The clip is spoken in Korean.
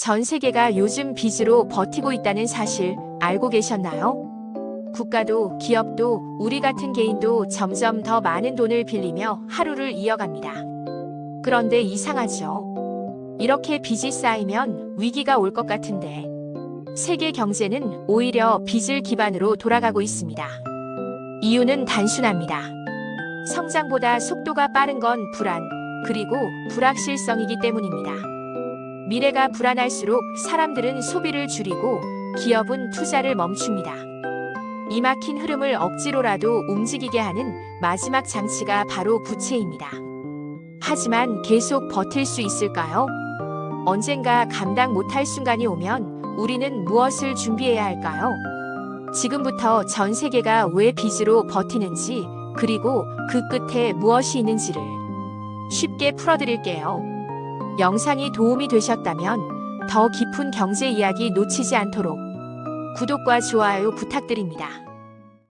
전 세계가 요즘 빚으로 버티고 있다는 사실 알고 계셨나요? 국가도 기업도 우리 같은 개인도 점점 더 많은 돈을 빌리며 하루를 이어갑니다. 그런데 이상하죠. 이렇게 빚이 쌓이면 위기가 올 것 같은데 세계 경제는 오히려 빚을 기반으로 돌아가고 있습니다. 이유는 단순합니다. 성장보다 속도가 빠른 건 불안, 그리고 불확실성이기 때문입니다. 미래가 불안할수록 사람들은 소비를 줄이고 기업은 투자를 멈춥니다. 이 막힌 흐름을 억지로라도 움직이게 하는 마지막 장치가 바로 부채입니다. 하지만 계속 버틸 수 있을까요? 언젠가 감당 못할 순간이 오면 우리는 무엇을 준비해야 할까요? 지금부터 전 세계가 왜 빚으로 버티는지 그리고 그 끝에 무엇이 있는지를 쉽게 풀어드릴게요. 영상이 도움이 되셨다면 더 깊은 경제 이야기 놓치지 않도록 구독과 좋아요 부탁드립니다.